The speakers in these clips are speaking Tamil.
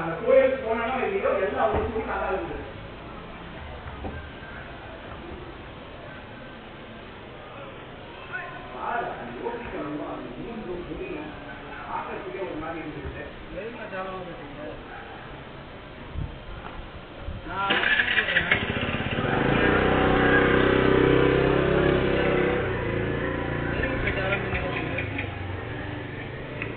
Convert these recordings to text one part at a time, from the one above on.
அந்த கோயிலுக்கு போனானோ இல்லையோ எல்லாம் அவங்க சொல்லி நல்லா இருந்தது பாரு, அது யோசிக்கணும், அது மூன்று முடியல. பார்க்கறதுக்கே ஒரு மாதிரி இருந்துச்சு. எதுக்கு தேவையில்லாம பேசுறீங்க? நான் சொல்றேன். எதுக்கு போய் தேவையில்லாம பேசுறீங்க?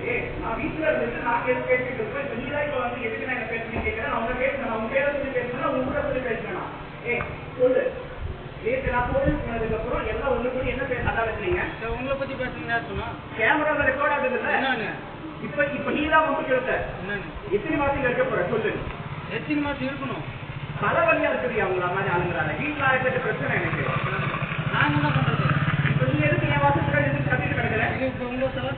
ஏய், நான் வீட்டுல இருந்துட்டு நான் கேட்டு பேசிட்டு இருப்பேன். இப்ப நீதான் இப்ப வந்து எதுக்கு நான் என்ன பேசுறேன்னு கேட்கிறேன். நான் உன்னை பேசுறேன். நான் உன் பேரை சொல்லி பேசுறேன். உன் ஊரை சொல்லி பேசுறேனா? ஏய், சொல்லு. நேத்து நான் கோயிலுக்கு போனதுக்கு அப்புறம் எல்லாம் ஒண்ணு கூடி என்ன பேச அதான் வச்சுனீங்க சரி, உங்களை பத்தி பேசுறீங்க யார் சொன்னா? கேமரால ரெக்கார்ட் ஆகுது இல்ல என்னன்னு? இப்ப இப்ப நீதான் வந்து கேட்ட என்னன்னு? எத்தனை மாசம் இருக்க போற சொல்லு எத்தனை மாசம் இருக்கணும் இருக்குது அவங்கள மாதிரி ஆளுங்களால வீட்டுல ஆயிரத்தெட்டு பிரச்சனை எனக்கு. நாங்க என்ன பண்றது? இப்ப நீ எதுக்கு என் வாசத்துல எதுக்கு கத்திட்டு கிடக்குற? இது இப்ப உங்க செலவு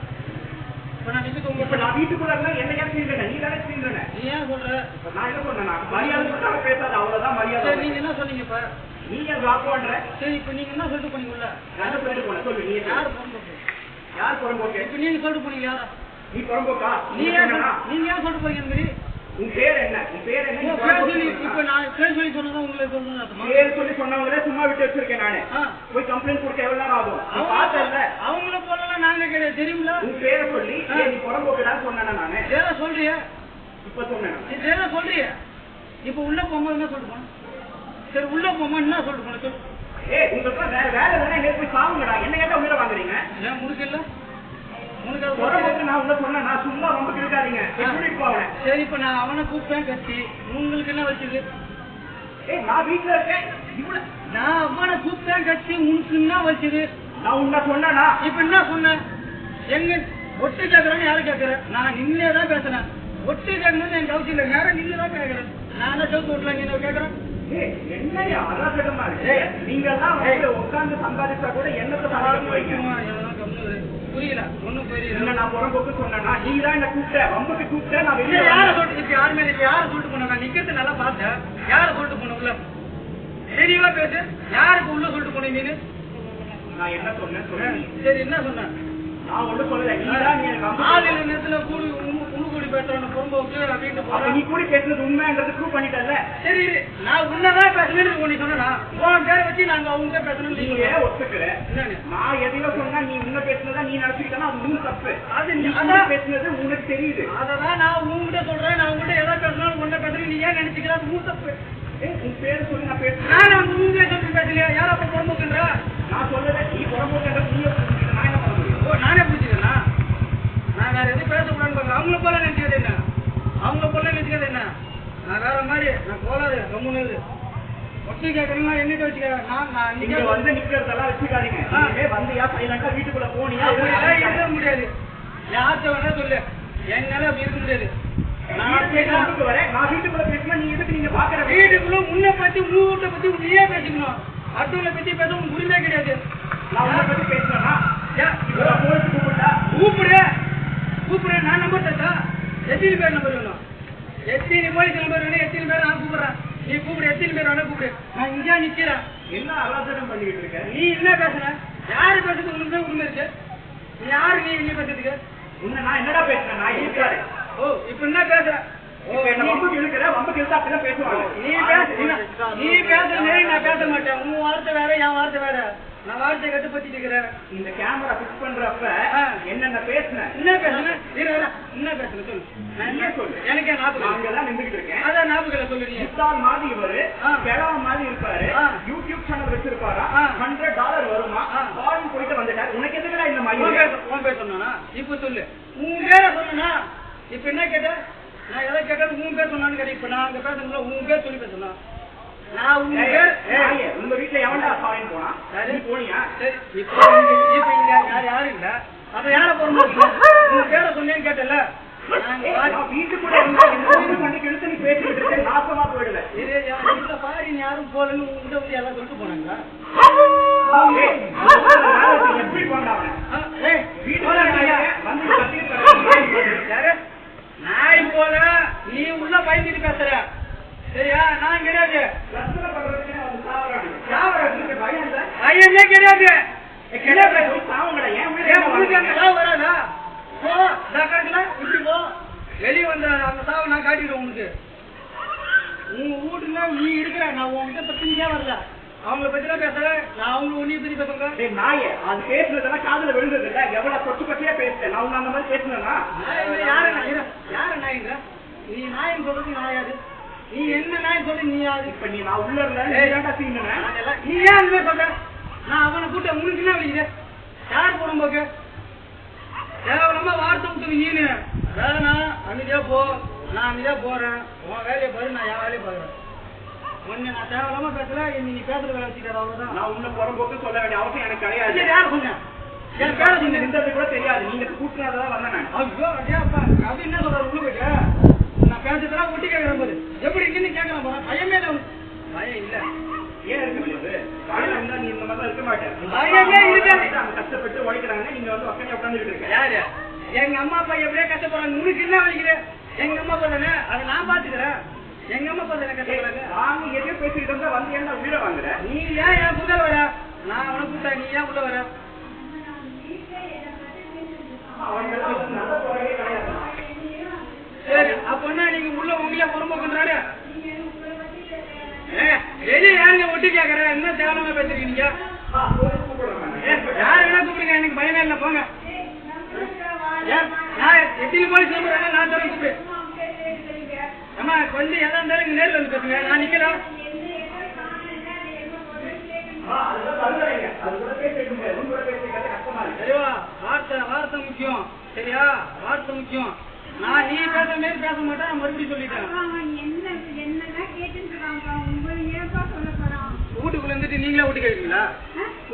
இப்ப நான் உங்க இப்ப நான் வீட்டுக்குள்ள என்ன ஏன் சீன்றன நீ தானே சீன்றன நீ ஏன் சொல்ற? இப்ப நான் என்ன சொன்னேன் மரியாதை சொல்லாம பேசாத அவ்வளவுதான் சரி மரியாதை நீங்க என்ன சொன்னீங்க இப்ப? நீ ஏன் பிளாக் பண்ற? சரி இப்ப நீங்க என்ன சொல்லிட்டு போனீங்கல்ல? நான் என்ன சொல்லிட்டு போனேன்? சொல்லு நீ யார் புறம்போக்கு? யார் புறம்போக்கு? இப்ப நீங்க சொல்லிட்டு போனீங்க யாரா? நீ புறம்போக்கா? நீ ஏன் நீங்க ஏன் சொல்லிட்டு போறீங்க உன் பேர் என்ன? உன் பேர் என்ன? பேர் இப்ப நான் பேர் சொல்லி சொன்னதா உங்களுக்கு? பேர் சொல்லி சொன்னவங்களே சும்மா விட்டு வச்சிருக்கேன் நானு. போய் கம்ப்ளைண்ட் கொடுக்க எவ்வளவு நேரம் ஆகும்? பார்த்தல்ல. அவங்கள போலலாம் நாங்க கிடையாது தெரியுமில? உன் பேரை சொல்லி நீ புறம்போக்குடான்னு சொன்னேனா நானு? ஏதோ சொல்றிய? இப்ப சொன்னேன் ஏதோ சொல்றிய? இப்ப உள்ள போகும்போது என்ன போன? சரி உள்ள போகும்போது என்ன போன? சொல்லு. ஏய் உங்களுக்கு வேற வேலை தானே? போய் சாவுங்கடா. என்ன கேட்டா உயிரை வாங்குறீங்க? ஏன் முடுக்கல? சரி இப்ப நான் அவனை கூப்பிட்டேன் கத்தி. உங்களுக்கு என்ன வச்சுது? ஏய் நான் வீட்டுல இருக்கேன். நான் அவனை கூப்பிட்டேன் கத்தி. உனக்கு என்ன வச்சுது? நான் உன்ன சொன்னேனா? இப்ப என்ன சொன்னேன் எங்க ஒட்டு கேட்கறேன்னு யாரும் கேட்கறேன் நான் நின்னே தான் பேசுறேன் ஒட்டு கேட்கணும்னு எனக்கு அவசியம் இல்லை. நேரம் நின்று தான் கேட்கறேன் நான் தான் செவுத்து விட்டல நீங்க கேட்கறேன் ஏய் என்னையா? அராஜகமா இருக்கு நீங்க எல்லாம் வந்து உட்கார்ந்து சம்பாதிச்சா கூட என்னத்தை சம்பாதிக்க போறீங்க புரியல. என்ன புரியல. நான் புறம்போக்கு சொன்னேன்னா நீ தான் என்ன கூப்பிட்ட. வம்புக்கு கூப்பிட்ட. நான் வெளியே யார. சொல்லிட்டு யாருமே யார சொல்லிட்டு போன நான் நிக்கிறது நல்லா பார்த்தேன். யார சொல்லிட்டு போன உள்ள? தெளிவா பேசு. யாருக்கு உள்ள சொல்லிட்டு போன நீனு? நான் என்ன சொன்னேன் சொன்னேன் சரி என்ன சொன்ன? நான் ஒண்ணும் சொல்லல. நீ தான் நீ ஆளுநர் நேரத்துல கூடி. போறேன். நீ கூட பேசுனது ப்ரூவ் பண்ணிட்டல சரி இரு. நான் உன்னதான் பேசணும்னு உன்னை சொன்னா உன் பேரை வச்சு நாங்க அவங்க பேசணும்னு நீ நீ ஏன் ஒத்துக்கிற என்னன்னு? நான் எதையோ சொன்னா நீ உன்ன பேசுனதா நீ நினைச்சுக்கிட்டா அது உன் தப்பு. அது நீ நீ- கூட அதான். பேசுனது உனக்கு தெரியுது. அததான் நான் உங்ககிட்ட சொல்றேன். நான் உங்ககிட்ட எதை பேசணும் உன்ன பேசுறேன் நீ ஏன் நினைச்சுக்கிற? அது உன் தப்பு. உன் பேர் சொல்லி நான் பேசுறேன். நான் வந்து உங்க சொல்லி பேசலையா? யாரா அப்ப பொறுமுக்குன்ற நான் சொல்லல நீ புறம்போக்குன்றது நீ. நான் புரிஞ்சுக்கிறேனா? நான் வேற எதுவும் பேசக்கூடாதுன்னு பாருங்க அவங்கள போல நினைச்சுக்கிறது என்ன? அவங்கள போல நினைச்சுக்கிறது என்ன? நான் வேற மாதிரி நான் போலாது கம்முனது ஒட்டி கேட்கணும்னா என்னட்டு வச்சுக்கிறேன்? நான் நான் நீங்க வந்து நிக்கிறதெல்லாம் வச்சுக்காதீங்க. வந்தியா? சைலண்டா வீட்டுக்குள்ள போனியா? இருக்க முடியாது. யார்கிட்ட வேணா சொல்லு. என்னால அப்படி இருக்க முடியாது. நான் வீட்டுக்கு வரேன். நான் வீட்டுக்குள்ள பேசினா நீ எதுக்கு நீங்க பாக்குற வீட்டுக்குள்ள முன்ன பத்தி உன் வீட்டை பத்தி நீயே பேசிக்கணும். அடுத்தவங்களை பத்தி பேச உனக்கு கிடையாது. நான் உன்னை பத்தி கூப்பிட்டா கூப்பிடு. கூப்பிடு நான் நம்பர் தட்டா எத்தனை பேர் நம்பர் வேணும்? எத்தனை போலீஸ் நம்பர் வேணும்? எத்தனை பேர் நான் கூப்பிடுறேன். நீ கூப்பிடு எத்தனை பேர் வேணா கூப்பிடு. நான் இங்கே நிக்கிறேன். என்ன அராஜகம் பண்ணிக்கிட்டு இருக்க? நீ என்ன பேசுற? யாரு பேசுறது? தான் உரிமை இருக்கு. நீ யாரு? நீ என்ன பேசுறதுக்கு? உன்னை நான் என்னடா பேசுறேன்? நான் இருக்காரு ஓ இப்ப என்ன பேசுற? நீ- பேச நீ- பேசுற நான் பேச மாட்டேன். உன் வார்த்தை வேற என் வார்த்தை வேற. நான் வார்த்தையை கட்டுப்படுத்திட்டு இருக்கிறேன் இந்த கேமரா பிக்ஸ் பண்றப்ப. என்னென்ன பேசுனேன்? என்ன பேசுன? இரு, இரு. என்ன பேசுன சொல்லு. நான் என்ன சொல்லு? எனக்கே ஞாபகம் அங்கதான் நின்றுகிட்டு இருக்கேன். அதான் ஞாபகம் சொல்லு நீ. முட்டாள் மாதிரி இவரு. கிழவ மாதிரி இருப்பாரு. யூடியூப் சேனல் வச்சிருப்பாரா. ஹண்ட்ரட் டாலர் வருமா. ஃபாரின் போயிட்டு வந்துட்டாரு. உனக்கு எதுக்குடா இந்த மாதிரி? உன் பேர் சொன்னானா? இப்ப சொல்லு. உன் பேரை சொன்னா இப்ப என்ன கேட்ட நான் எதை கேட்டாலும் உன் பேர் சொன்னான்னு கேட்டேன். இப்ப நான் அங்க பேசணும்ல உன் பேர் சொல்லி பேசணும் உங்க வீட்டுல எவன்டா ஃபாரின் போனா? போனியா? யார் யாரும் இல்ல. அப்ப யார போறோம் பேரை சொன்னேன்னு கேட்டல வீட்டுக்குள்ள இழுத்து நீ பேசிக்கிட்டு இருக்க நாசமா போயிடுவேன் வீட்டுல பாரின் யாரும் போலன்னு உங்ககிட்ட வந்து எல்லாம் சொல்லிட்டு போனாங்களா? எப்படி. யாரு? நாய் போல நீ உள்ள பயந்துட்டு பேசுற. சரியா? நான் கிடையாது? பையனே கிடையாது? சாவு வராதா? போ தாக்காட்டுல இப்படி போ. வெளியே வந்த அந்த சாவை நான் காட்டிடுவேன் உனக்கு உங்க வீட்டுல நீ இருக்கிற நான் உன்கிட்ட பத்தினிக்கே வரல. அவங்கள பத்திலாம் பேசல. நான் அவங்க உன்னைய பத்தி பேசுறேன் நாயே அது பேசுனதெல்லாம் காதுல விழுந்தது இல்ல எவ்வளவு கொச்சு கொச்சையா பேசுறேன் நான் அந்த மாதிரி பேசுனேன்னா யாரு. யாரு நாயின்ற நீ நாயின் சொல்றது நான் யாரு? நீ என்ன நாயின் சொல்லி நீ யாரு? இப்ப நீ நான் உள்ள இருந்த நீ ஏன் அந்த மாதிரி சொல்ற? நான் அவனை கூட்ட உனக்கு என்ன வலிக்குது யார் போடும் போக்கு? கேவலமா வார்த்தை விட்டு நீனு அதாவது நான் அமைதியா போ நான் அமைதியா போறேன். உன் வேலையை பாரு நான் என் வேலையை பாக்குறேன். ஒன்னு நான் தேவையில்லாம பேசல என்ன நீ பேசுற வேலை வச்சுக்கிற அவ்வளவுதான். நான் உன்னை புறம்போக்கு சொல்ல வேண்டிய அவசியம் எனக்கு கிடையாது. யார் சொன்னேன் என் பேர நீங்க கூட தெரியாது. நீங்க கூட்டினதான் வந்தேன் நான். ஐயோ அடியாப்பா அது என்ன சொல்றாரு? உள்ள பேசுறதெல்லாம் ஒட்டி கேட்கறேன் பாரு எப்படி இருக்குன்னு கேட்கறேன் போறேன் பயமே இல்லை. பயம் இல்ல. ஏன் இருக்கு இருந்தா நீ இந்த மாதிரி இருக்க மாட்டேன். பயமே இருக்காது. கஷ்டப்பட்டு உழைக்கிறாங்க. நீங்க வந்து உட்காந்து உட்காந்துட்டு இருக்க யாரு? எங்க அம்மா அப்பா எப்படியே கஷ்டப்படுறாங்க? உனக்கு என்ன வலிக்குது எங்க அம்மா தானே? அதை நான் பாத்துக்கிறேன். எங்க அம்மா அப்பா கஷ்டப்படுறாங்க? நாங்க எதையோ பேசிக்கிட்டு இருந்தா வந்து என்ன உயிரை வாங்குற? நீ ஏன் என் புள்ள வர? நான் உனக்கு கூட்டா நீ ஏன் உள்ள வர? அவங்க எல்லாம் நல்ல போறதே கிடையாது சரி அப்பன்னா நீங்க உள்ள உங்களே புறம்போக்குன்றாரு வெளியே யாருங்க ஒட்டி கேக்குறேன் என்ன தேவையில்லாம பேசுறீங்க நான். யாரு வேணா கூப்பிடுங்க? எனக்கு பயமே இல்லை போங்க. எத்தனை போலீஸ் நான் தரேன் கூப்பிடு. அம்மா கொஞ்சம் எதா இருந்தாலும் நேர்ல வந்து பேசுங்க. நான் நிக்கிறேன் சரிவா வார்த்தை வார்த்தை முக்கியம். சரியா? வார்த்தை முக்கியம். நான் நீ பேசுற மாதிரி பேச மாட்டேன் நான் மறுபடியும் சொல்லிட்டேன். வீட்டுக்குள்ள இருந்துட்டு நீங்களே ஓட்டு கேக்குறீங்களா?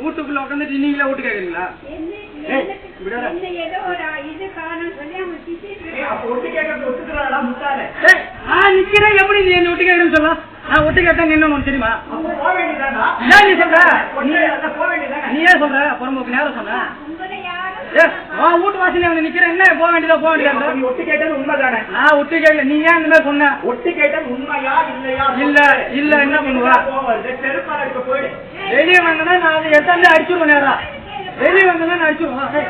வீட்டுக்குள்ள உட்காந்துட்டு நீங்களே ஓட்டு கேக்குறீங்களா? எப்படி நீ என்ன ஒட்டு கேக்குறேன்னு சொல்லலாம் நான் ஒட்டு கேட்டாங்க என்ன தெரியுமா? நீ சொல்ற. நீ சொல்ற? புறம்போக்கு நேரம் சொன்ன. உன் வீட்டு வாசல்ல வந்து நிக்கிறேன் என்ன போக வேண்டியதா போக வேண்டியதா நீ ஒட்டு கேட்டது உண்மைதானே? நான் ஒட்டு கேட்கல நீ ஏன் இந்த மாதிரி சொன்ன ஒட்டு கேட்டது உண்மையா இல்லையா இல்ல, இல்ல, என்ன பண்ணுவா? செருப்பால போயிடு. வெளியே வந்தனா நான் அதை எடுத்தாந்து அடிச்சிருவேன் நேரா வெளியே வந்தனா நான் அடிச்சிருவேன்?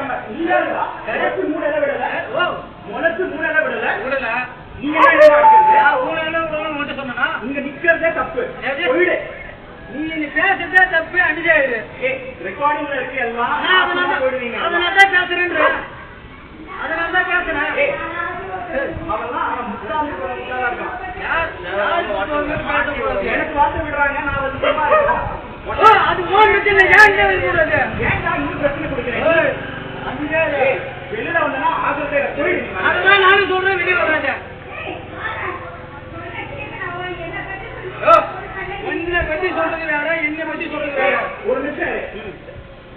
முளைச்சு மூடல விடல. ஓ முளைச்சு மூடல விடல. விடல நீ என்ன என்ன அடிக்கிறது? நான் உங்களை என்ன விடணும் உன்கிட்ட சொன்னனா இங்க நிக்கிறதே தப்பு? போயிடு நீ நீ பேசுறதே தப்பு அடிச்சாயிரு. ரெக்கார்டிங்ல இருக்கு எல்லாம் அதனால தான் பேசுறேன்ற. அதனால தான் பேசுறேன் எனக்கு விடுறாங்க? நான் வந்து அது ஓன் பிரச்சனை ஏன் இன்னும் பிரச்சனை கொடுக்குறேன்? வெளியில ஆகுறதே நீ. அதுதான் நானும் சொல்றேன் வெளியே வராத ஓ, உன்னை பத்தி சொல்றது வேற என்னை பத்தி சொல்றது வேற. ஒரு நிமிஷம்.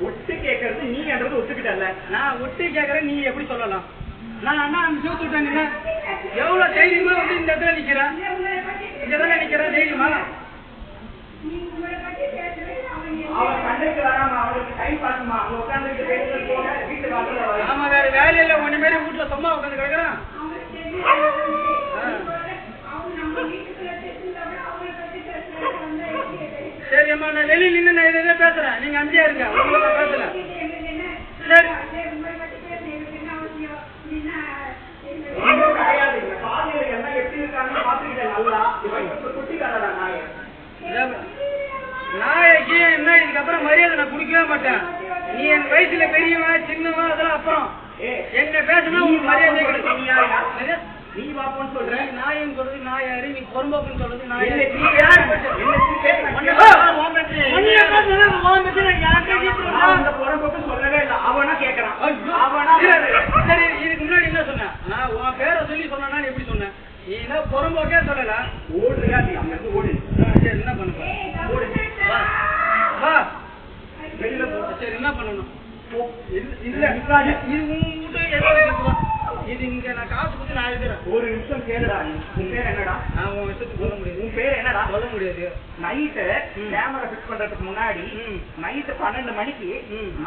ஒட்டு கேட்கறது நீங்கன்றது ஒத்துக்கிட்டல நான் ஒட்டி கேக்குறேன் நீ எப்படி சொல்லலாம்? நான் அண்ணா அந்த சூத்து விட்டாங்க எவ்வளவு தைரியமா வந்து இந்த இடத்துல நிக்கிறேன் இங்க தானே நிக்கிறேன் தைரியமா? ஆமா வேற வேலையில ஒண்ணு வீட்டுல சும்மா உட்காந்து கிடக்குறான். சரி அம்மா நான் வெளியில நின்று நான் இதை பேசுறேன். நீங்க அமைதியா இருங்க. உங்களை பேசல. சரி. நாளைக்கு என்ன இதுக்கப்புறம் மரியாதை நான் கொடுக்கவே மாட்டேன். நீ என் வயசுல பெரியவன் சின்னவன் அதெல்லாம் அப்புறம். என்ன பேசினா உங்களுக்கு மரியாதை கிடைக்கும். நீ நீ சொல்ற நாயன்னு சொல்றது நான் யாரு? நீ பொறும்போக்குன்னு சொல்றது நான் யாரு? நீ யாரு? நான் புறம்போக்கு சொல்லவே இல்லை. அவனா கேக்குறான். அவனா சரி, இதுக்கு முன்னாடி என்ன சொன்னேன் நான் உன் பேரை சொல்லி சொன்னா நீ எப்படி சொன்னேன் நீ என்ன புறம்போக்கே சொல்லல? ஓடுறியா நீ அங்க இருந்து ஓடு. சரி என்ன பண்ண போற? வா. வா. வெளியில சரி என்ன பண்ணணும். இல்ல. இது இருக்குவா. இது இங்க நான் காசு கொடுத்து நான் எழுதுறேன். ஒரு நிமிஷம் கேளுடா. நீ உன் பேர் என்னடா? நான் உன் இஷ்டத்துக்கு சொல்ல முடியாது. உன் பேர் என்னடா? சொல்ல முடியாது. நைட்டு. கேமரா ஃபிக்ஸ் பண்றதுக்கு முன்னாடி. நைட்டு பன்னெண்டு மணிக்கு.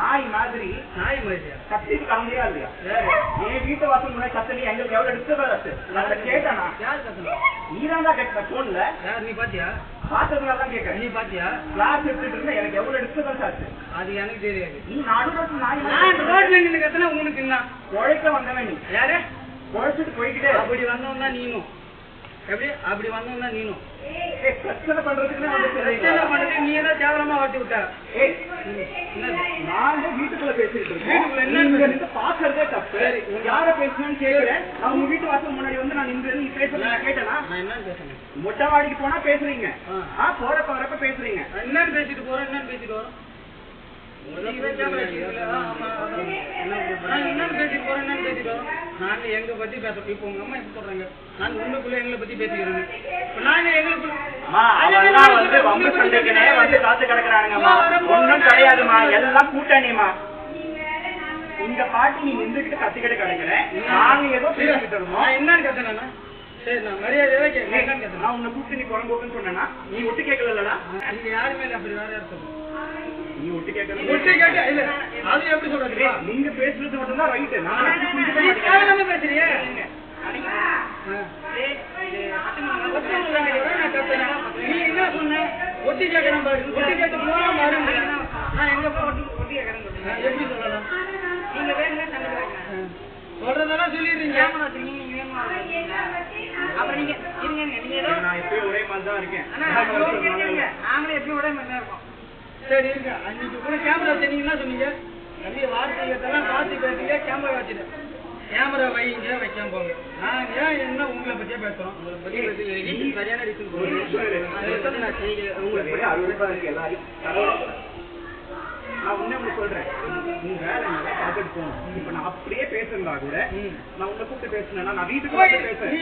நாய் மாதிரி நாய் மாதிரியா கத்திட்டு காமியா இல்லையா? என் வீட்டு வாசல் முன்னாடி கத்தலி எங்களுக்கு எவ்வளவு டிஸ்டர்பன்ஸ் நான் கேட்டேனா? யார் கத்தணும் நீ தான் கேட்ட போன்ல யார் நீ பாத்தியா? பார்த்ததுனால தான் கேட்கறேன் நீ பாத்தியா? கிளாஸ் எடுத்துட்டு இருந்தா எனக்கு எவ்வளவு டிஸ்டர்பன்ஸ் ஆச்சு அது எனக்கு தெரியாது. நீ நடுரோட்டு நான் ரோட்ல நின்று கத்தனா என்ன? உழைக்க வந்தவன் நீ. யாரு? உழைச்சிட்டு போய்கிட்டே. அப்படி வந்தவன் நீனும் எப்படி? அப்படி வந்தவன் நீனும் பிரச்சனை பண்றதுக்குன்னு வந்து பிரச்சனை பண்றது நீ தான் கேவலமா வாட்டி விட்ட? நாங்க வீட்டுக்குள்ள பேசிட்டு வீட்டுக்குள்ள இருக்கோம் பாக்குறதே தப்பு. யார பேசணும்னு கேக்குறேன் உங்க வீட்டு வாசல் முன்னாடி வந்து நான் நின்று நீ நான் கேட்டேனா? நான் என்ன பேசுறேன். மொட்டை மாடிக்கு போனா பேசுறீங்க. ஆ. போறப்ப வரப்ப பேசுறீங்க. என்னன்னு பேசிட்டு போறேன் என்னன்னு பேசிட்டு வரோம் நீ பேசாம வச்சுக்கல. ஆ, ஆமா, அதான். நான் என்னன்னு பேசிட்டு போறேன் என்னன்னு பேசிட்டு வரோம் நாங்க எங்க பத்தி பேசுறோம் இப்போ உங்க அம்மா எப்படி சொல்றாங்க? நாங்க உங்களுக்குள்ள எங்களை பத்தி அம்மா அவெல்லாம் வந்து சண்டைக்குனே வந்து காத்து கிடையாதும்மா. எல்லாம் கூட்டணிமா இந்த பாட்டி நீ நின்றுகிட்டு கத்திக்கிட்டு கிடக்குறேன் நாங்க ஏதோ பேசிக்கிட்டு இருந்தோம். நான் என்னன்னு கத்தனா சரி நான் மரியாதையாக கேட்க நான் உன்னை கூப்பிட்டு நீ புறம்போக்குன்னு சொன்னா நீ ஒட்டு கேட்கலடா நீங்க யாருமே அப்படி வேற சொல்லுங்க. நீ ஒட்டு கேட்கல ஒட்டு கேட்டு இல்ல. அது எப்படி சொல்றது? நீங்க பேசுறது மட்டும் தான் ரைட்டு நான் பேசுறியே? நீ என்ன சொன்ன? ஒட்டி கேட்கறேன் பாரு. ஒட்டி கேட்டு போனா பாரு நான் எங்க போய் ஒட்டி கேட்கறேன் எப்படி சொல்லலாம்? நீங்க வேணுங்க. சொல்றதெல்லாம் சொல்லிடுறீங்க. அப்புறம் நீங்க இருங்க நீங்க. ஒரே மாதிரி தான் இருக்கேன். நாங்களும் எப்பயும் ஒரே மாதிரி தான் இருக்கோம். சரி இருங்க அன்னைக்கு கூட கேமரா என்ன சொன்னீங்க? தம்பி வார்த்தைகள்லாம் பார்த்து பேசுங்க கேமரா வச்சுட்டேன் கேமரா வைங்க வைக்காம போங்க. நான் ஏன் என்ன உங்களை பத்தியே பேசுறோம்? உங்களை பத்தி பேசி சரியான ரீசன் செய்ய உங்களுக்கு போய் அறுபது இருக்கு எல்லாரையும் கடவுளே. நான் உன்னை ஒண்ணு சொல்றேன். நீ வேலை நல்லா பார்த்துட்டு போகணும். இப்ப நான் அப்படியே பேசுறதா கூட. நான் உன்னை கூப்பிட்டு பேசுனேன்னா நான் வீட்டுக்கு வந்து நீ பேசுறேன் நீ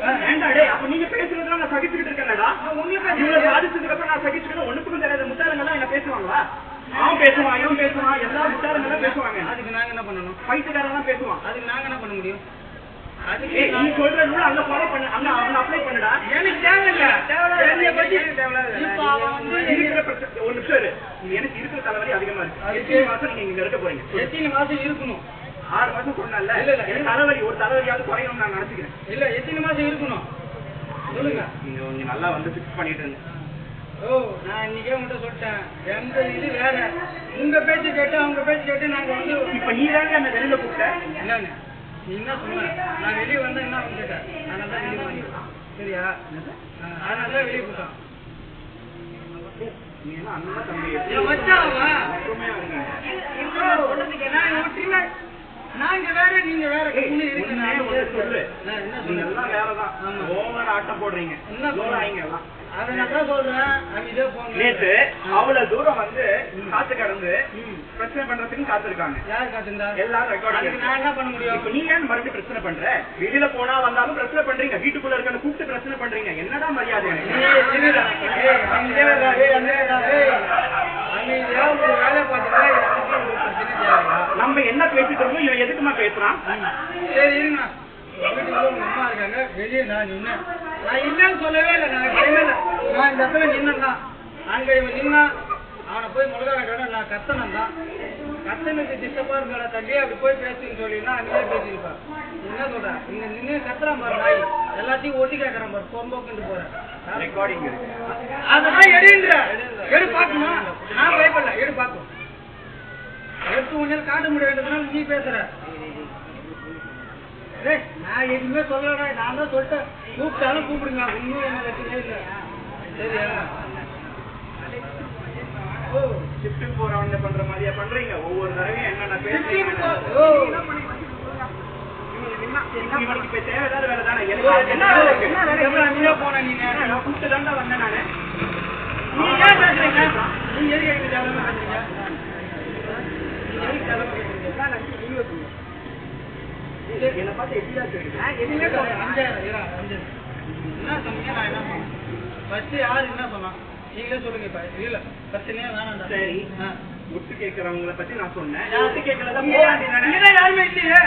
ஆ, ஏன்டா டேய் அப்ப நீங்க பேசுறதுலாம் நான் சகிச்சுக்கிட்டு இருக்கேன்டா. உங்களுக்கு இவ்வளவு சாதிச்சதுக்கு அப்புறம் நான் சகிச்சுக்கிட்டு ஒண்ணுக்கும் தெரியாத. முட்டாளங்க எல்லாம் என்ன பேசுவாங்களா? அவன் பேசுவான் இவன் பேசுவான் எல்லா எல்லாம் பேசுவாங்க. அதுக்கு நாங்க என்ன பண்ணணும்? பைத்தியக்காரன் எல்லாம் பேசுவான். அதுக்கு நாங்க என்ன பண்ண முடியும்? நீ சொல்ற ரூல் அங்க ஃபாலோ பண்ணு. அங்க அவனை அப்ளை பண்ணுடா. எனக்கு தேவையில்ல தேவையில்ல. என்னைய பத்தி எனக்கு தேவையில்ல. இப்போ அவன் வந்து இருக்கிற பிரச்சனை ஒரு நிமிஷம் இரு. எனக்கு இருக்கிற தலைவலி அதிகமா இருக்கு. எத்தனை மாசம் நீங்க இங்க இருக்க போறீங்க? எத்தனை மாசம் இருக்கணும்? ஆறு மாசம் சொன்னல இல்ல, இல்ல. எனக்கு தலைவலி ஒரு தலைவலியாவது குறையும் நான் நினைச்சுக்கிறேன். இல்ல எத்தனை மாசம் இருக்கணும்? சொல்லுங்க. நீங்க கொஞ்சம் நல்லா வந்து ஃபிக்ஸ் பண்ணிட்டு இருங்க. ஓ நான் இன்னைக்கே உங்கள்கிட்ட சொல்லிட்டேன். எங்க இது வேற? உங்க பேச்சு கேட்டு அவங்க பேச்சு கேட்டு நாங்க வந்து இப்ப நீ தாங்க அந்த வெளியில கூப்பிட்ட? என்னங்க? நீ என்ன சொன்ன? நான் வெளியே வந்தா என்ன அவங்க கேட்டேன் அதனால தான் வெளியே வந்தேன். சரியா? அதனால தான் வெளியே போட்டோம் நீ என்ன அண்ணன் தம்பி என் மச்சான் நாங்க வேற நீங்க வேற சொல்லு. நீங்க எல்லாம் வேறதான். ஓவர் ஆட்டம் போடுறீங்க. எல்லாம். நேத்து அவ்வளவு தூரம் வந்து காத்து கடந்து. பிரச்சனை பண்றதுக்கு காத்திருக்காங்க. எல்லாம் ரெக்கார்ட் நான் என்ன பண்ண முடியும்? நீ ஏன் மறுபடியும் பிரச்சனை பண்ற? வெளியில போனா வந்தாலும் பிரச்சனை பண்றீங்க. வீட்டுக்குள்ள இருக்கன்னு கூப்பிட்டு பிரச்சனை பண்றீங்க. என்னடா மரியாதை? வேலை பார்த்துட்டா நம்ம என்ன பேசிட்டு இருக்கோம் இவன் எதுக்குமா பேசுறான்? சரி அம்மா இருக்காங்க. வெளியே நான் நின்னேன். நான் இல்லைன்னு சொல்லவே இல்லை. நான் நான் இந்த இடத்துல நின்னேன் அங்க இவன் நின்னா அவனை போய் முழுக வேண்டாம் நான் கத்தனம் தான். கத்தனுக்கு டிஸ்டர்பா இருக்கா தள்ளி அப்படி போய் பேசுன்னு சொல்லினா அங்கேயே பேசியிருப்பான் என்ன சொல்ற? இங்க நின்று கத்துறான் பாரு நாய். எல்லாத்தையும் ஒட்டி கேட்கறான் பாரு. பொம்போக்குன்னு போறேன் ரெக்கார்டிங் இருக்கு. அதெல்லாம் எடுன்ற எடு பாக்குமா நான் பயப்படல எடு பாக்கும். கொஞ்சம் காட்ட முடியாதுனால நீ பேசுற. நான் எதுவுமே சொல்லடா நான் தான் சொல்லிட்டேன். கூப்பிட்டாலும் கூப்பிடுங்க ஒன்றும் என்ன பிரச்சனையே இல்லை. சரியா? ஓ. பண்ற மாதிரியா பண்றீங்க? ஒவ்வொரு தடவையும் என்னென்ன பேசுறீங்க நீங்க ஏன் பேசுறீங்க நீங்க எதுக்கு தேவையில்லாம பேசுறீங்க நீங்க சொல்லுங்க என்னை பார்த்து என்ன சொன்னீங்க, நான் என்ன பண்ணேன்? first யாரு என்ன சொன்னா? நீங்களே சொல்லுங்க இப்ப. இல்ல, பிரச்சனையே வேணாம் சரி. ஆ. கேட்கறவங்கள பத்தி நான் சொன்னேன் யாரு? யாருமே இல்லையே.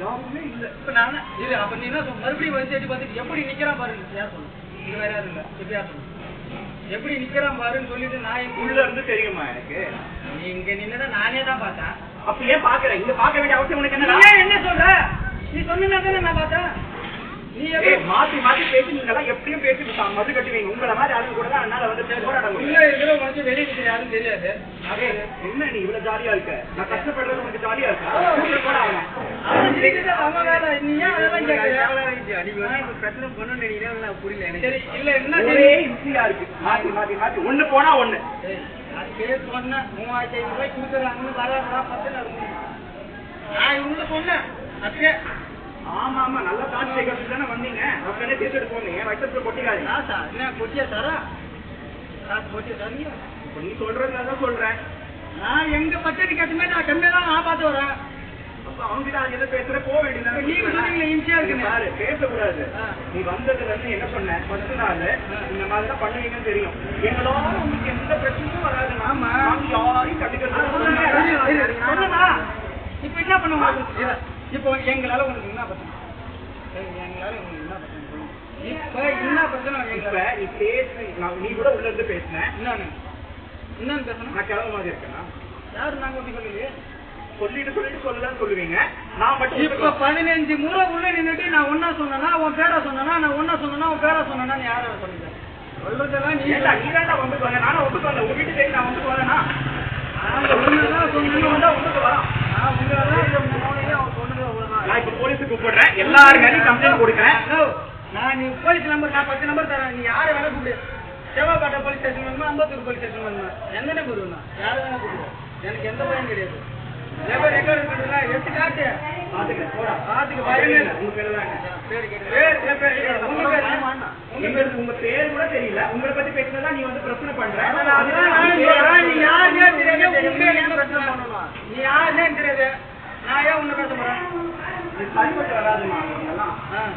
யாருமே இல்ல இப்ப நான் இல்ல, அப்ப நீ என்ன மறுபடியும் வந்து பார்த்துட்டு எப்படி நிக்கிறான் பாருங்க யார் சொன்னா? இது வேற யாரும் இல்ல. எப்படி நிக்கிறான் பாருன்னு சொல்லிட்டு நான் இங்க உள்ள இருந்து தெரியுமா எனக்கு? நீ இங்க நின்னதை நானே தான் பார்த்தேன். அப்ப ஏன் பாக்குற இங்க பார்க்க வேண்டிய அவசியம் உனக்கு ஏன் என்ன சொல்ற? நீ சொன்னா தானே நான் பார்த்தேன். மாத்தி மாத்தி பேசி நீங்க எல்லாம் எப்படியும் பேசி விட்டாங்க மது கட்டுவீங்க உங்களை மாதிரி ஆளுங்க கூட தான் என்னால வந்து போராட முடியும். வெளியே யாரும் தெரியாது. என்ன நீ இவ்வளவு ஜாலியா இருக்க? நான் கஷ்டப்படுறது உனக்கு ஜாலியா இருக்கா? கூப்பிட்டு போடா அவனை. அவன் இருக்கிறது அவன் வேலை நீ ஏன் அதெல்லாம் கேட்கற பிரச்சனை பண்ணணும்னு நினைக்கிறேன் நான் புரியல எனக்கு. சரி இல்ல என்ன ஒரே தெரியும் இம்சையா இருக்கு. மாத்தி மாத்தி மாத்தி. ஒண்ணு போனா ஒண்ணு. சொன்னேன் மூவாயிரத்தி ஐநூறு ரூபாய் கொடுக்குறாங்கன்னு வராதா பத்து நான் இவங்க சொன்னேன். ஆமா ஆமா நல்லா காசு சேர்க்கறதுக்கு தானே வந்தீங்க. உடனே பேசிட்டு போனீங்க? வயிற்றுல கொட்டிக்காதீங்க. காசா என்ன கொட்டியா காசு கொட்டியா இப்ப நீ சொல்றதுனால தான் சொல்றேன். நான் எங்க பட்ஜெட் கட்டுமே நான் கம்மியா தான் நான் பார்த்து வரேன். என்ன சொன்ன? ஃபர்ஸ்ட் நாள். இந்த மாதிரி பண்ணுவீங்கன்னு தெரியும். எங்களால உங்களுக்கு எந்த பிரச்சனையும் வராது. நாங்க யாரையும்? இப்ப என்ன பண்ண? இல்ல, இப்போ எங்களால உங்களுக்கு என்ன பிரச்சனை? எங்களால உங்களுக்கு என்ன பிரச்சனை சொல்லுங்க. இப்ப என்ன பிரச்சனை இப்ப எங்களால? நீ பேசு நான் நீ கூட உள்ள இருந்து பேசின என்னன்னு? என்னன்னு பேசணும் நான் கிளம்ப மாதிரி இருக்கேனா? யாரு நாங்க அப்படி சொல்லலையே சொல்லிட்டு சொல்லிட்டு சொல்லுவீங்க. நான் மட்டும் இப்ப. பதினஞ்சு முறை உள்ள நின்னுட்டு நான் ஒன்னா சொன்னனா உன் பேரை சொன்னனா நான் ஒன்னா சொன்னனா உன் பேரை சொன்னனா நீ யார சொல்லுங்க சொல்றதெல்லாம் நீ நீ வந்த நானும் வந்துட்டு வந்தேன் உங்க வீட்டு தேடி நான் வந்துட்டு வரேனா நாங்க ஒண்ணுதான் நீ சொன்னோம் வந்தா வரான் நான் அவன் அவ்வளவுதான் நான் இப்ப போலீஸுக்கு கூப்பிடுறேன். எல்லார் மேலயும் கம்ப்ளைண்ட் கொடுக்குறேன். நான் நீ போலீஸ் நம்பர் நான் பத்து நம்பர் தரேன். நீ யாரை வேணா கூப்பிடு. செவ்வாப்பேட்டை போலீஸ் ஸ்டேஷன் வேணுமா அம்பத்தூர் போலீஸ் ஸ்டேஷன் வேணுமா எங்கன்னு கூப்பிடுவேன் நான் யாரை வேணா கூப்பிடு எனக்கு எந்த பயம் கிடையாது. ரெக்கார்டு எடுத்து காட்டு. பாத்துக்க போடா. பாத்துக்க பயமே உங்க பேரு தான் என்ன? பேர் கேட்டு. உங்க பேர் என்ன? உங்க பேர் உங்க பேர் கூட தெரியல. உங்களை பத்தி பேசுனதா நீ வந்து பிரச்சனை பண்ற. நீ யாருன்னே தெரியாது. உங்க என்ன பிரச்சனை பண்ணணும்? நீ யாருன்னே தெரியாது. நான் ஏன் உன்னை பேச போறேன்? சரிப்பட்டு வராதுமா இதெல்லாம் தான்.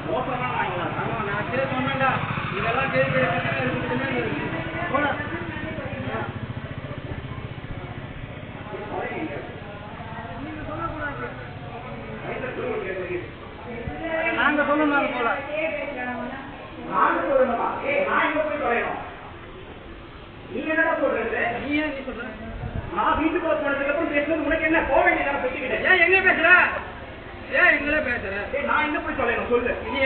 ஆமா, நான் அப்படியே சொன்னேன்டா. இதெல்லாம். நாங்க சொல்லணும் போல நாங்க சொல்லணுமா? இங்க போய். நீ என்னடா சொல்றது நீ ஏன் நீ சொல்ற நான் வீட்டுக்குள்ள போனதுக்கு அப்புறம் பேசுறது உனக்கு என்ன போக வேண்டியதான பெற்றுக்கிட்டேன் ஏன் எங்க பேசுற ஏன் எங்களே பேசுற? ஏய், நான் எங்க போய் தொலையணும் சொல்லு. நீ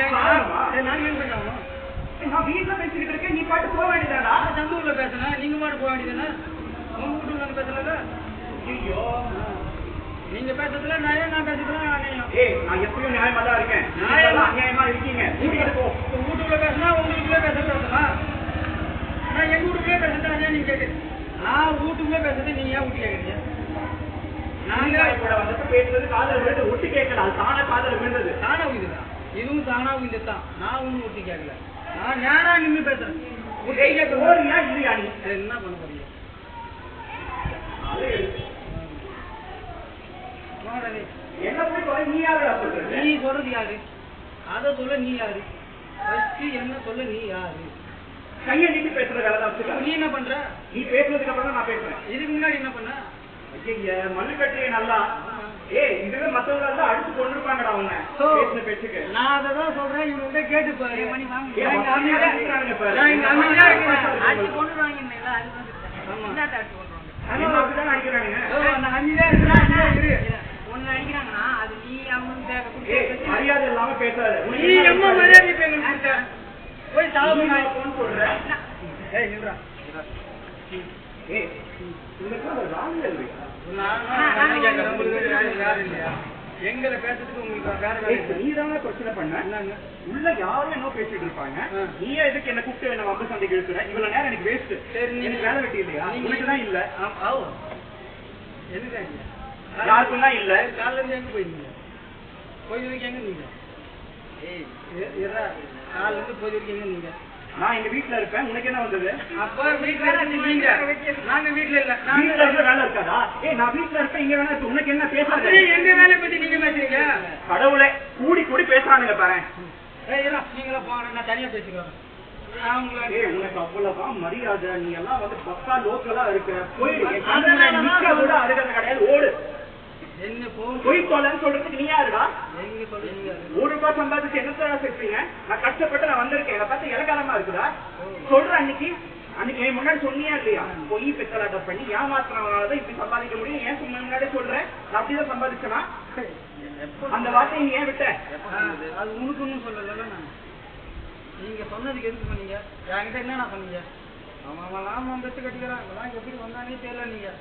நான் வீட்டுல பேசிக்கிட்டு இருக்கேன். நீ பாட்டு போக வேண்டியதாடா நான் சந்தூர்ல பேசுனேன் நீங்க மாட்டு போக வேண்டியதுதானே? உங்க வீட்டுல பேசல ஐயோ. நீங்க பேசுறதுல நான் ஏன் நான் பேசுறதுல நான் ஏய் நான் எப்பயும் நியாயமா தான் இருக்கேன். நியாயமா? அநியாயமா இருக்கீங்க. வீட்டுக்குள்ள பேசினா உங்களுக்குள்ளே பேசுறது நான் எங்க வீட்டுக்குள்ளே பேசுறது அதான் நீங்க கேட்குது நான் வீட்டுக்குள்ளே பேசுறது நீங்க ஏன் வீட்டு கேட்குறீங்க கூட வந்துட்டு பேசுறது காதல் விழுந்து ஒட்டு கேட்கல. அது தானே காதல் விழுந்தது. தானா இதுவும் தானா தான் நான் ஒன்றும் ஒட்டி கேட்கல. நான் நேரா நின்று பேசுறேன். ஒட்டி ஏய், கேட்க போறியா இல்லையா நீ? என்ன பண்ண போறீங்க? நீ. என்ன போய் தொலை நீ சொல்றது நீ சொல்றது யாரு? அதை சொல்ல நீ யாரு? ஃபர்ஸ்ட் என்ன சொல்ல நீ யாரு? கையை நீட்டி பேசுற வேலை தான் வச்சுக்க. நீ என்ன பண்ற? நீ பேசுனதுக்கு அப்புறம் நான் பேசுறேன். இதுக்கு முன்னாடி என்ன பண்ண? ஐய மல்லு கட்டுறிய நல்லா. ஏய் இதுவே மத்தவங்க எல்லாம் அடிச்சு கொண்டிருப்பாங்கடா அவங்க. So, பேசின பேச்சுக்கு. நான் அதை தான் சொல்றேன் இவங்க கேட்டு பாரு. மணி வாங்க. எங்க பாரு. அடிச்சு கொண்டு வாங்க ஆமா. என்னத்த அடிச்சு அப்படிதான் நான் இருக்கிறேன் அடிக்கிறாங்கன்னா அது நீ ஏய் மரியாதை இல்லாம பேசாத. நீ மரியாதை? போய் சாவு சொல்ற ஏய் நில்றா. ஏய் உனக்கு வேற இல்லையா எங்களை பேசுறதுக்கு உங்களுக்கு வேற வேலை ஏய், நீதானே பிரச்சனை பண்ண என்னங்க உள்ள யாரும் என்ன பேசிட்டு இருப்பாங்க ஆ. நீயே எதுக்கு என்ன கூப்பிட்டு என்ன வம்பு சண்டைக்கு இழுக்கிற இவ்வளவு நேரம் எனக்கு வேஸ்ட் சரி, நீ- எனக்கு வேலை வெட்டி இல்லையா நீங்க- உனக்கு தான் இல்ல ஆ- ஆவோ. எதுக்காக யாருக்கும் தான் இல்ல காலைல இருந்து எங்க போயிருந்தீங்க போய் வரைக்கும் எங்க நீங்க ஏய் இ- இருடா. காலைல இருந்து போய் வரைக்கும் எங்க நீங்க நான் எங்க வீட்ல இருப்பேன். உனக்கு என்ன வந்தது? அப்ப வீட்டுல நீங்க. நாங்க வீட்டுல இல்ல. நாங்க இருக்க வேலை இருக்காதா? ஏய் நான் வீட்ல இருப்பேன் இங்க வேணா. உனக்கு என்ன அப்படியே எங்க வேலையை பத்தி நீங்க பேசுறீங்க? கடவுளே கூடி கூடி பேசுறானுங்க பாரு. நீங்களா போங்க. நான் தனியா பேசிக்கிறேன். உனக்கு அவ்வளவுதான் மரியாதை. நீ எல்லாம் வந்து பக்கா லோக்கலா இருக்க. போயிடு. கிடையாது ஓடு. பொய் தொலைன்னு சொல்றதுக்கு நீ யாருடா? ஒரு ரூபாய் சம்பாதிச்சு என்ன சார் சேர்ப்பீங்க நான் கஷ்டப்பட்டு நான் வந்திருக்கேன். என்னை பார்த்து இலக்காரமா இருக்குதா? சொல்ற அன்னைக்கு. அன்னைக்கு என் முன்னாடி சொன்னியா இல்லையா? பொய் பெத்தலாட்டம் பண்ணி ஏமாத்துறவனாலதான் இப்படி சம்பாதிக்க முடியும். ஏன் சும்மா முன்னாடி சொல்றேன் நான் அப்படிதான் சம்பாதிச்சனா? அந்த வார்த்தையை நீ ஏன் விட்ட? அது உனக்கு ஒன்றும் சொல்லல நான் நீங்க சொன்னதுக்கு எதுக்கு பண்ணீங்க என்கிட்ட என்னண்ணா பண்ணீங்க அவன் அவன் பெற்று கட்டிக்கிறான். எப்படி வந்தானே தெரியல நீங்க.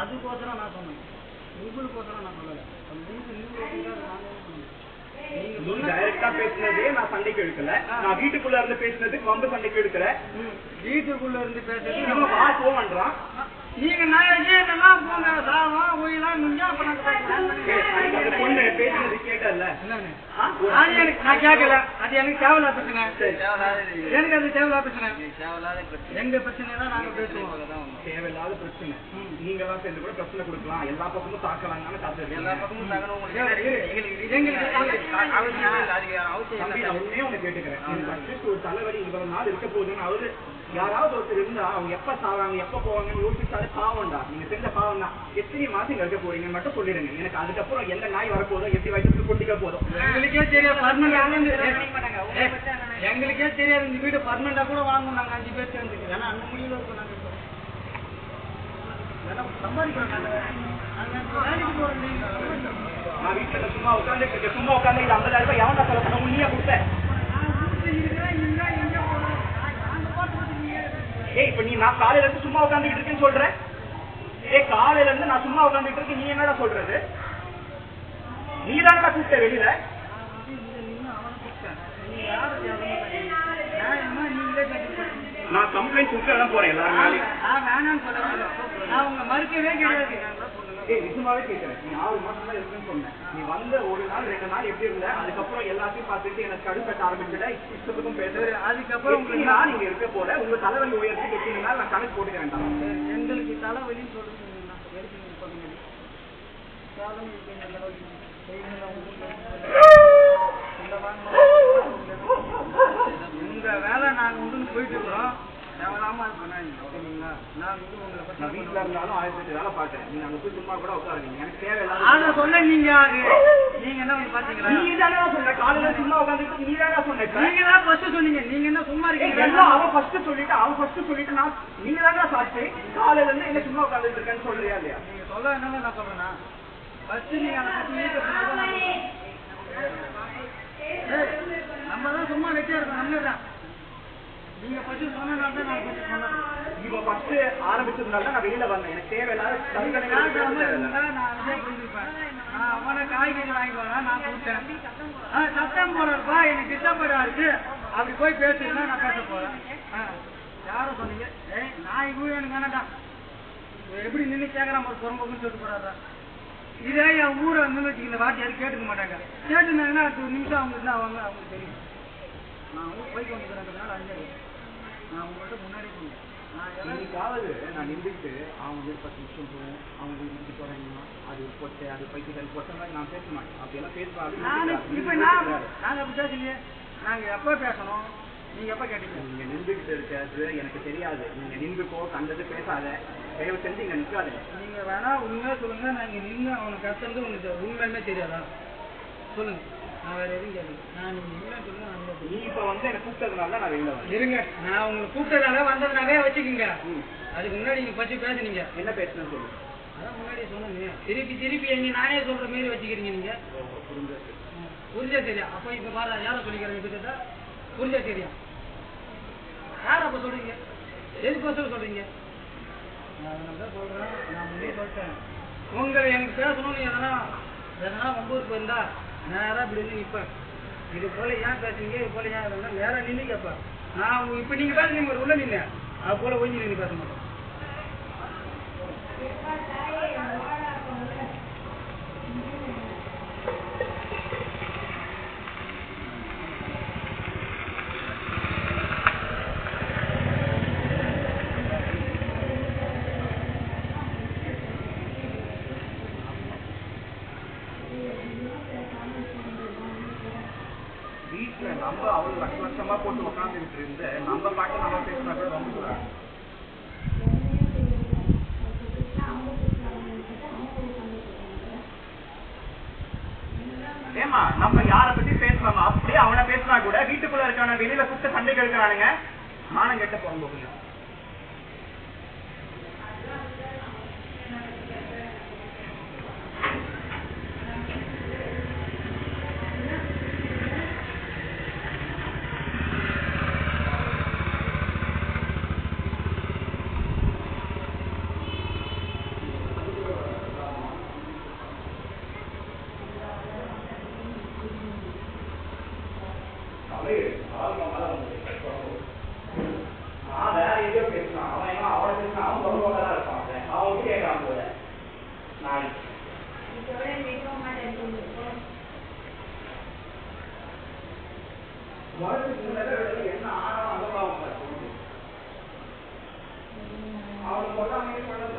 அதுக்கோசரம் நான் சொன்னேன். நான் சொல்லலை. உங்களுக்கு என்ன பண்ணணும்? நீங்க நீ டைரக்டா பேசுனதே நான் சண்டைக்கு எடுக்கல. நான் வீட்டுக்குள்ள இருந்து பேசுனதுக்கு வம்பு சண்டைக்கு எடுக்கல. வீட்டுக்குள்ள இருந்து பேசுறது இவன் வா போவன்றான் நீங்க நான் என்னெல்லாம் போங்க சாவம் ஒயிலாம் நீங்க அப்ப எனக்கு நான் கேட்கல. அது எனக்கு தேவையில்லா பிரச்சனை. எனக்கு அது தேவையில்லா பிரச்சனை. தேவையில்லாத பிரச்சனை. எங்க பிரச்சனை தான் நாங்க பேசுவோம். தேவையில்லாத பிரச்சனை. நீங்க எல்லாம் சேர்ந்து கூட பிரச்சனை கொடுக்கலாம். எல்லா பக்கமும் தாக்கலாம்னு காத்து எல்லா பக்கமும் எங்களுக்கு உண்மையே உன்னை கேட்டுக்கிறேன். ஒரு தலைவலி இவ்வளவு நாள் இருக்க போகுதுன்னு அவரு யாராவது ஒருத்தர் இருந்தா அவங்க எப்ப சாவாங்க எப்ப போவாங்கன்னு யோசிச்சாலே பாவம்டா நீங்க செஞ்ச பாவம் தான். எத்தனை மாசம் இருக்க போறீங்கன்னு மட்டும் சொல்லிடுங்க. எனக்கு அதுக்கப்புறம் எந்த நாய் வரப்போதோ எப்படி வயிற்றுக்கு கொட்டிக்க போதும் எங்களுக்கே தெரியாது. எங்களுக்கே தெரியாது. இந்த வீடு பர்மனண்டா கூட வாங்குவோம் நாங்க அஞ்சு பேர் சேர்ந்து ஏன்னா அந்த முடியல இருக்கோம் நாங்க நான் வீட்டுல சும்மா இருக்கேன். சும்மா உட்காந்து ஐம்பதாயிரம் ரூபாய் எவன்டா செலவு பண்ண? நீயே கொடுத்த ஏய் இப்ப நீ நான் காலையில இருந்து சும்மா உட்காந்துட்டு இருக்கேன்னு சொல்ற? ஏய் காலையில இருந்து நான் சும்மா உட்காந்துட்டு இருக்கேன். நீ என்னடா சொல்றது? நீ தானடா கூப்பிட்ட வெளியில. நான் கம்ப்ளைண்ட் கொடுத்து தான் போறேன் எல்லாரும் நான் வேணாம்னு சொல்லல. நான் மறுக்கவே கிடையாது. ஏய் நிஜமாவே கேட்கிறேன் நீ ஆறு மாசம் தான் இருக்குன்னு சொன்னேன் நீ வந்த ஒரு நாள் ரெண்டு நாள் எப்படி இருந்த? அதுக்கப்புறம் எல்லாத்தையும் பார்த்துட்டு எனக்கு கடுப்பட்ட ஆரம்பிச்சுட இஷ்டத்துக்கும் பேசுறேன் அதுக்கப்புறம் எத்தனை நாள் நீங்க இருக்க போல உங்க தலைவலி எத்தனை நாள் நான் கணக்கு போட்டுக்க வேண்டாம் எங்களுக்கு தலைவலின்னு சொல்லுங்க தலைவலி செய்யுங்க, உங்களுக்கு இந்த வாங்க. உங்க வேலை நாங்க உண்டு போயிட்டு இருக்கிறோம் தேவையில்லாம அது பண்ணாதீங்க ஓகேங்களா நான் வந்து உங்களை பத்தி நான் வீட்டுல இருந்தாலும் ஆயிரத்தி வேலை பார்த்தேன் நீங்க அங்க போய் சும்மா கூட உட்காருங்க எனக்கு அத தேவையில்லாத சொல்ல நீங்க யாரு நீங்க என்ன வந்து பாத்தீங்களா? நீ தானே சொன்ன காலையில சும்மா உட்காந்துட்டு நீ தானே சொன்ன. நீங்க தான் ஃபர்ஸ்ட் சொன்னீங்க. நீங்க என்ன சும்மா இருக்கீங்க எல்லாம் அவன் ஃபர்ஸ்ட் சொல்லிட்டு அவன் ஃபர்ஸ்ட் சொல்லிட்டு நான் நீங்க தானே சாட்சி காலையில இருந்து என்ன சும்மா உட்காந்துட்டு இருக்கேன்னு சொல்றியா இல்லையா? நீங்க சொல்ல என்னங்க நான் சொல்றேன்னா? ஃபர்ஸ்ட் நீங்க பத்தி ஏய், நம்ம தான் சும்மா வெட்டியா இருக்கோம் நல்லதுதான் நீங்க ஃபர்ஸ்ட் சொன்னனால தான் நான் ஃபர்ஸ்ட் சொன்னேன் ஃபர்ஸ்ட் ஆரம்பிச்சதுனால தான் நான் வெளியில வந்தேன் எனக்கு தேவையில்லாத நான் நான். நான் அவனை காய்கறி வாங்கிட்டு வரேன், நான். ஆ, சத்தம் போடுறப்பா, எனக்கு டிஸ்டர்பரா இருக்கு. அப்படி போய் பேசுனா நான் பேச போறேன். ஆ, யாரை சொன்னீங்க? ஏய், நாய் கூட எனக்கு. இவன் எப்படி நின்னு கேக்குறான் ஒரு புறம்போக்குன்னு சொல்லிட்டு போறாரா? இதே என் ஊரை வந்து இந்த வார்த்தை யாரும் கேட்டுக்க மாட்டாங்க கேட்டுனாங்கன்னா அடுத்த ஒரு நிமிஷம் அவங்க இருந்தா அவங்க அவங்களுக்கு தெரியும் நான் போய் வந்துக்கிறேன் அஞ்சு நான் உங்கள்கிட்ட முன்னாடி சொன்னேன். இன்னைக்காவது நான் நின்றுட்டு அவங்க வீடு பத்து நிமிஷம் போகும். அவங்க வீடு நின்று போறாங்கன்னா அது பொட்டை அது பைத்தியக்காரி பொட்டை மாதிரி நான் பேச மாட்டேன். அப்படியெல்லாம் பேசுவாங்க நானு இப்ப நான் நாங்க அப்படி பேசலையே. நாங்க எப்ப பேசணும்? நீங்க எப்ப கேட்டீங்க? நீங்க நின்றுகிட்டு இருக்கிறது எனக்கு தெரியாது. நீங்க நின்றுக்கோ கண்டது பேசாத. தயவு செஞ்சு இங்க நிக்காதீங்க. நீங்க வேணா உண்மையா சொல்லுங்க. நான் இங்க நின்று அவனை கத்துறது உங்களுக்கு உண்மையுமே தெரியாதா? சொல்லுங்க. நான் வேற எதுவும் கேட்கல நான் நீங்க என்ன சொல்லுங்க நீ சொல்லுங்க. இப்ப வந்து எனக்கு கூப்பிட்டதுனால தான் நான் வெளியில இருங்க நான் உங்களை கூப்பிட்டதால வந்ததுனாவே வச்சுக்கோங்க. அதுக்கு முன்னாடி நீங்க பச்சு பேசுனீங்க. என்ன பேசுனேன்னு சொல்லு. அதான் முன்னாடியே சொன்னீங்க திருப்பி திருப்பி எங்க நானே சொல்ற மாதிரி வச்சுக்கிறீங்க நீங்க. புரிஞ்சா தெரியும் அப்ப இப்ப பாரு யாரை சொல்லிக்கிறேன் புரிஞ்சா தெரியும் யார் அப்ப சொல்றீங்க? எதுக்கோசரம் சொல்றீங்க? நான் அதனால தான் சொல்றேன். நான் முன்னே சொல்லிட்டேன். உங்களை எனக்கு பேசணும்னு எதனா எதனா ஒம்பது இருந்தா நேரா இப்படி வந்து இது போல ஏன் பேசுறீங்க இது போல ஏன் நேராக நேரா நின்று கேட்பேன் நான் இப்போ இப்ப நீங்க நீங்கள் ஒரு உள்ள நின்று அது போல ஒஞ்சி நின்று பேச மாட்டேன். வீட்டுல நம்ம அவ்வளவு லட்ச லட்சமா போட்டு உட்காந்துட்டு இருந்த நம்ம பாட்டு நம்ம பேசுறாங்க ரொம்ப ஏமா நம்ம யார பத்தி பேசுறோமா அப்படியே அவனை பேசினா கூட வீட்டுக்குள்ள இருக்கான வெளியில கூப்பிட்டு சண்டைக்கு இருக்கிறானுங்க மானம் கெட்ட போகும்போது வந்து நான் வேற எங்கேயோ பேசினான். அவன் என்ன அவனை பேசினான் அவன் சொல்லுவாங்க தான் இருப்பான். அவன் அவன் கேட்கறான் போல நான் முன்னாடி என்ன ஆழம் அனுபவம் அவனுக்கு